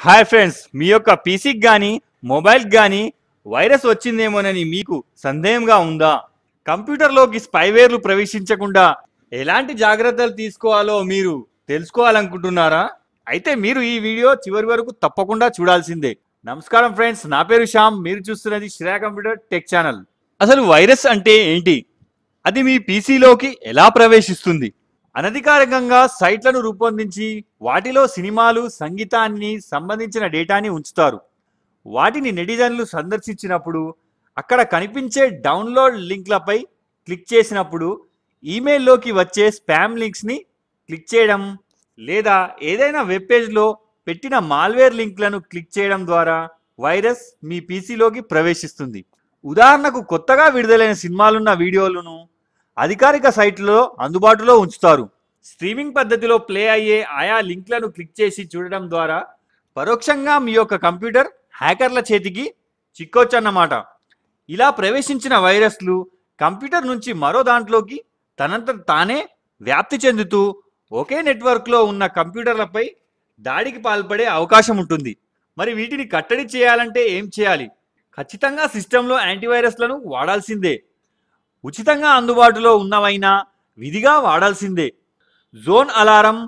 Hi friends మీ యొక్క పీసీకి కానీ మొబైల్కి కానీ వైరస్ వచ్చిందేమోనని మీకు సందేహంగా ఉందా? కంప్యూటర్లోకి స్పైవేర్లు ప్రవేశించకుండా ఎలాంటి జాగ్రత్తలు తీసుకోవాలో మీరు తెలుసుకోవాలనుకుంటున్నారా? అయితే మీరు ఈ వీడియో చివరి వరకు తప్పకుండా చూడాల్సిందే. నమస్కారం ఫ్రెండ్స్ నా పేరు శ్యామ్ మీరు చూస్తున్నది శ్రేయా కంప్యూటర్ టెక్ ఛానల్. అసలు వైరస్ అంటే ఏంటి? అది మీ పీసీలోకి ఎలా ప్రవేశిస్తుంది? అనధికారికంగా సైట్లను రూపొందించి వాటిలో సినిమాలు సంగీతాన్ని సంబంధించిన డేటాని ఉంచుతారు. వాటిని నెటిజన్లు సందర్శించినప్పుడు అక్కడ కనిపించే డౌన్లోడ్ లింక్లపై క్లిక్ చేసినప్పుడు ఈమెయిల్లోకి వచ్చే స్పామ్ లింక్స్ని క్లిక్ చేయడం లేదా ఏదైనా వెబ్ పేజ్లో పెట్టిన మాల్వేర్ లింక్లను క్లిక్ చేయడం ద్వారా వైరస్ మీ పీసీలోకి ప్రవేశిస్తుంది. ఉదాహరణకు కొత్తగా విడుదలైన సినిమాలున్న వీడియోలను అధికారిక సైట్లో అందుబాటులో ఉంచుతారు. స్ట్రీమింగ్ పద్ధతిలో ప్లే అయ్యే ఆయా లింక్లను క్లిక్ చేసి చూడడం ద్వారా పరోక్షంగా మీ యొక్క కంప్యూటర్ హ్యాకర్ల చేతికి చిక్కొచ్చన్నమాట. ఇలా ప్రవేశించిన వైరస్లు కంప్యూటర్ నుంచి మరో దాంట్లోకి తనంత తానే వ్యాప్తి చెందుతూ ఒకే నెట్వర్క్లో ఉన్న కంప్యూటర్లపై దాడికి పాల్పడే అవకాశం ఉంటుంది. మరి వీటిని కట్టడి చేయాలంటే ఏం చేయాలి? ఖచ్చితంగా సిస్టంలో యాంటీవైరస్లను వాడాల్సిందే. ఉచితంగా అందుబాటులో ఉన్నవైనా విధిగా వాడాల్సిందే. Zone Alarm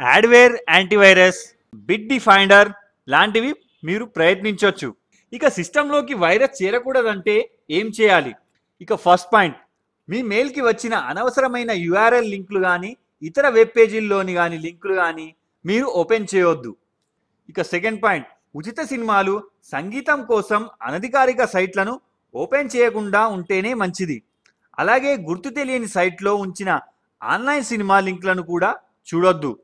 adware antivirus Bitdefender లాంటివి మీరు ప్రయత్నించవచ్చు ఇక సిస్టంలోకి వైరస్ చేరకూడదంటే ఏం చేయాలి? ఇక ఫస్ట్ పాయింట్ మీ మెయిల్కి వచ్చిన అనవసరమైన యుఆర్ఎల్ లింకులు కానీ ఇతర వెబ్ పేజీల్లోని కానీ లింకులు కానీ మీరు ఓపెన్ చేయొద్దు. ఇక సెకండ్ పాయింట్ ఉచిత సినిమాలు సంగీతం కోసం అనధికారిక సైట్లను ఓపెన్ చేయకుండా ఉంటేనే మంచిది. అలాగే గుర్తు తెలియని సైట్లో ఉంచిన ఆన్లైన్ సినిమా లింక్లను కూడా చూడొద్దు.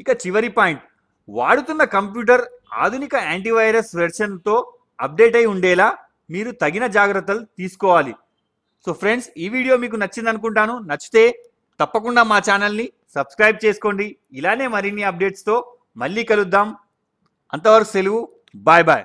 ఇక చివరి పాయింట్. వాడుతున్న కంప్యూటర్ ఆధునిక యాంటీవైరస్ వెర్షన్తో అప్డేట్ అయి ఉండేలా మీరు తగిన జాగ్రత్తలు తీసుకోవాలి. సో ఫ్రెండ్స్ ఈ వీడియో మీకు నచ్చింది అనుకుంటాను నచ్చితే తప్పకుండా మా ఛానల్ని సబ్స్క్రైబ్ చేసుకోండి. ఇలానే మరిన్ని అప్డేట్స్తో మళ్ళీ కలుద్దాం. అంతవరకు సెలవు. Bye bye.